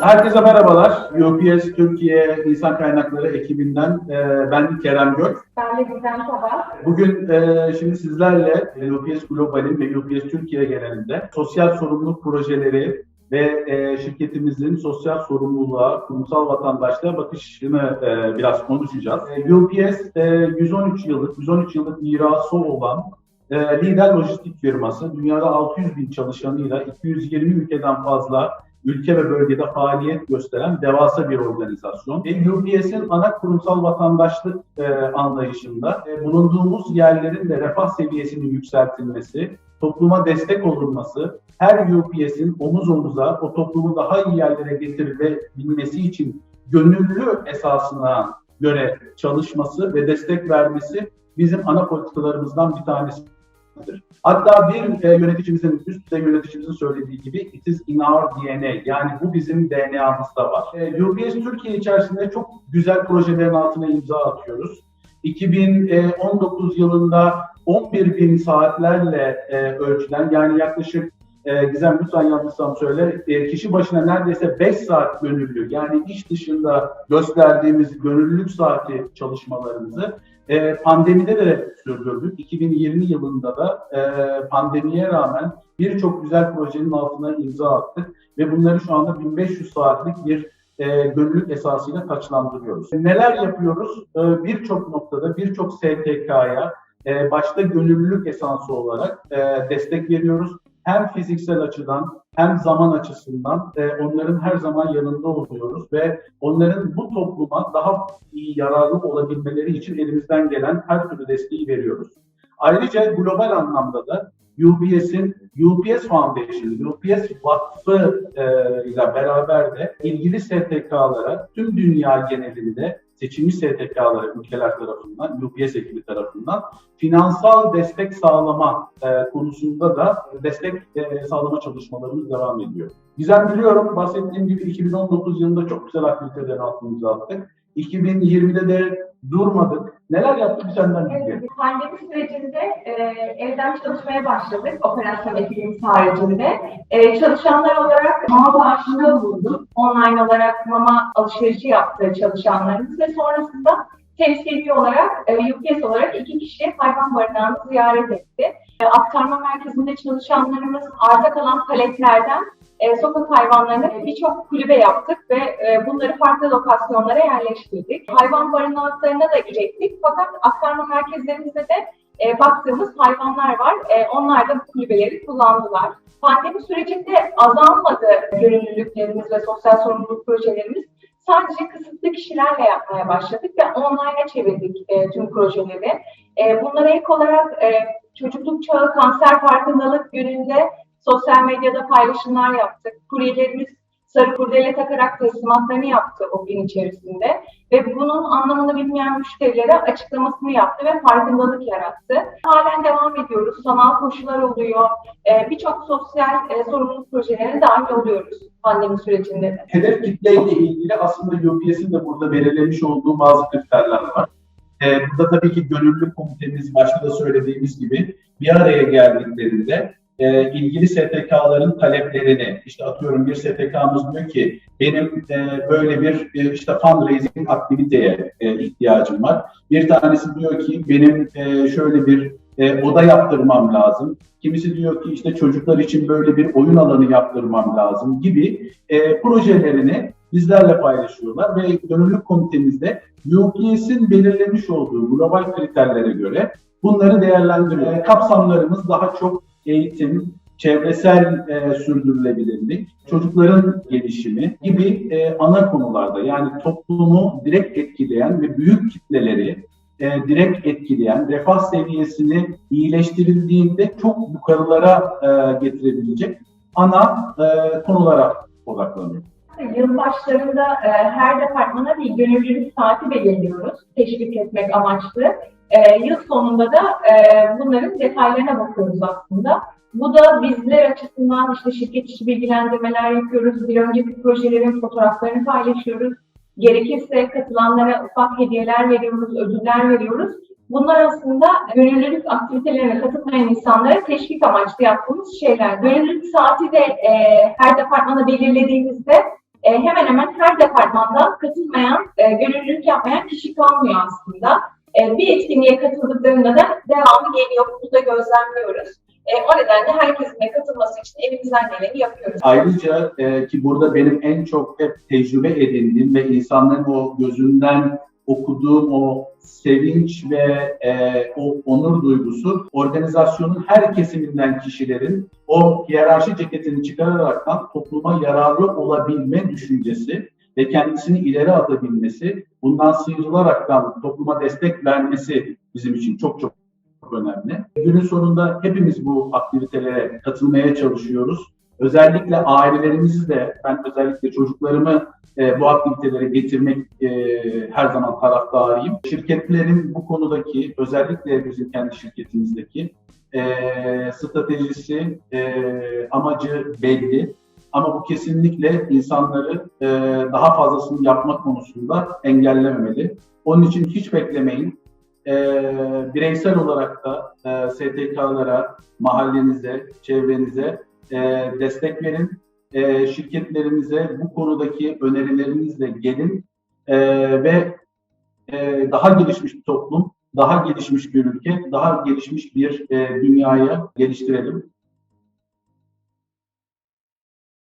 Herkese merhabalar. UPS Türkiye İnsan Kaynakları ekibinden e, ben Kerem Gök. Ben de Gizem Sabah. Bugün e, şimdi sizlerle e, UPS Global'in ve UPS Türkiye genelinde sosyal sorumluluk projeleri ve e, şirketimizin sosyal sorumluluğa, kurumsal vatandaşlığa bakışını e, biraz konuşacağız. E, UPS e, 113 yıllık, 113 yıllık mirası olan e, lider lojistik firması. Dünyada 600 bin çalışanıyla 220 ülkeden fazla ülke ve bölgede faaliyet gösteren devasa bir organizasyon. Ve UPS'in ana kurumsal vatandaşlık e, anlayışında e, bulunduğumuz yerlerin de refah seviyesinin yükseltilmesi, topluma destek olunması, her UPS'in omuz omuza o toplumu daha iyi yerlere getirebilmesi için gönüllü esasına göre çalışması ve destek vermesi bizim ana politikalarımızdan bir tanesi. Hatta bir e, yöneticimizin, üst düzey yöneticimizin söylediği gibi it is in our DNA. Yani bu bizim DNA'mızda var. E, UPS Türkiye içerisinde çok güzel projelerin altına imza atıyoruz. 2019 yılında 11 bin saatlerle e, ölçülen yani yaklaşık e, Gizem lütfen yanlışsam söyle, e, kişi başına neredeyse 5 saat gönüllü yani iş dışında gösterdiğimiz gönüllülük saati çalışmalarımızı e, pandemide de sürdürdük. 2020 yılında da e, pandemiye rağmen birçok güzel projenin altına imza attık ve bunları şu anda 1500 saatlik bir e, gönüllülük esasıyla taçlandırıyoruz. Neler yapıyoruz? E, birçok noktada, birçok STK'ya e, başta gönüllülük esası olarak e, destek veriyoruz. Hem fiziksel açıdan hem zaman açısından e, onların her zaman yanında oluyoruz ve onların bu topluma daha iyi yararlı olabilmeleri için elimizden gelen her türlü desteği veriyoruz. Ayrıca global anlamda da UPS'in UPS Foundation, UPS Vakfı e, ile beraber de ilgili STK'lara tüm dünya genelinde seçilmiş STK'lara ülkeler tarafından, UPS ekibi tarafından finansal destek sağlama e, konusunda da destek e, sağlama çalışmalarımız devam ediyor. Biliyorum bahsettiğim gibi 2019 yılında çok güzel aktivitelerin altını attık. 2020'de de durmadık. Neler yaptık senden? Evet, pandemi sürecinde e, evden çalışmaya başladık operasyon ekibimiz haricinde. E, çalışanlar olarak mama bağışında bulunduk. Online olarak mama alışverişi yaptı çalışanlarımız ve sonrasında temsili olarak, e, UPS olarak iki kişi hayvan barınağını ziyaret etti. E, aktarma merkezinde çalışanlarımız arta kalan paletlerden e, sokak hayvanlarını birçok kulübe yaptık ve e, bunları farklı lokasyonlara yerleştirdik. Hayvan barınaklarına da ürettik fakat aktarma merkezlerimizde de baktığımız hayvanlar var. Onlar da bu kulübeleri kullandılar. Pandemi sürecinde azalmadı gönüllülüklerimiz ve sosyal sorumluluk projelerimiz. Sadece kısıtlı kişilerle yapmaya başladık ve online'a çevirdik e, tüm projeleri. E, bunlara ek olarak e, çocukluk çağı kanser farkındalık gününde sosyal medyada paylaşımlar yaptık. Kuryelerimiz sarı kurdele takarak teslimatlarını yaptı o gün içerisinde. Ve bunun anlamını bilmeyen müşterilere açıklamasını yaptı ve farkındalık yarattı. Halen devam ediyoruz. Sanal koşular oluyor. Ee, Birçok sosyal e, sorumluluk projelerine dahil oluyoruz pandemi sürecinde de. Hedef kitleyle ilgili aslında UPS'in de burada belirlemiş olduğu bazı kriterler var. Ee, burada tabii ki gönüllülük komitemiz başta da söylediğimiz gibi bir araya geldiklerinde e, ilgili STK'ların taleplerini, işte atıyorum bir STK'mız diyor ki benim e, böyle bir e, işte fundraising aktiviteye e, ihtiyacım var. Bir tanesi diyor ki benim e, şöyle bir e, oda yaptırmam lazım. Kimisi diyor ki işte çocuklar için böyle bir oyun alanı yaptırmam lazım gibi e, projelerini bizlerle paylaşıyorlar ve gönüllülük komitemizde UPS'in belirlemiş olduğu global kriterlere göre bunları değerlendiriyor. Kapsamlarımız daha çok eğitim, çevresel e, sürdürülebilirlik, çocukların gelişimi gibi e, ana konularda yani toplumu direkt etkileyen ve büyük kitleleri e, direkt etkileyen, refah seviyesini iyileştirildiğinde çok yukarılara e, getirebilecek ana e, konulara odaklanıyor. Yıl başlarında e, her departmana bir gönüllülük saati belirliyoruz. Teşvik etmek amaçlı. E, yıl sonunda da e, bunların detaylarına bakıyoruz aslında. Bu da bizler açısından işte şirket içi bilgilendirmeler yapıyoruz. Bir önceki projelerin fotoğraflarını paylaşıyoruz. Gerekirse katılanlara ufak hediyeler veriyoruz, ödüller veriyoruz. Bunlar aslında gönüllülük aktivitelerine katılmayan insanlara teşvik amaçlı yaptığımız şeyler. Gönüllülük saati de e, her departmana belirlediğimizde e, hemen hemen her departmandan katılmayan, e, gönüllülük yapmayan kişi kalmıyor aslında. E, bir etkinliğe katıldıklarında da devamı geliyor. Bunu da gözlemliyoruz. E, o nedenle herkesin de katılması için elimizden geleni yapıyoruz. Ayrıca e, ki burada benim en çok hep tecrübe edindiğim ve insanların o gözünden okuduğum o sevinç ve e, o onur duygusu organizasyonun her kesiminden kişilerin o hiyerarşi ceketini çıkararaktan topluma yararlı olabilme düşüncesi ve kendisini ileri atabilmesi, bundan sıyrılaraktan topluma destek vermesi bizim için çok çok önemli. Günün sonunda hepimiz bu aktivitelere katılmaya çalışıyoruz. Özellikle ailelerimizi de, ben özellikle çocuklarımı e, bu aktivitelere getirmek e, her zaman taraftarıyım. Şirketlerin bu konudaki, özellikle bizim kendi şirketimizdeki e, stratejisi, e, amacı belli. Ama bu kesinlikle insanları e, daha fazlasını yapmak konusunda engellememeli. Onun için hiç beklemeyin. E, bireysel olarak da e, STK'lara, mahallenize, çevrenize e, destek verin. E, şirketlerinize bu konudaki önerilerinizle gelin E, ve e, daha gelişmiş bir toplum, daha gelişmiş bir ülke, daha gelişmiş bir e, dünyaya geliştirelim.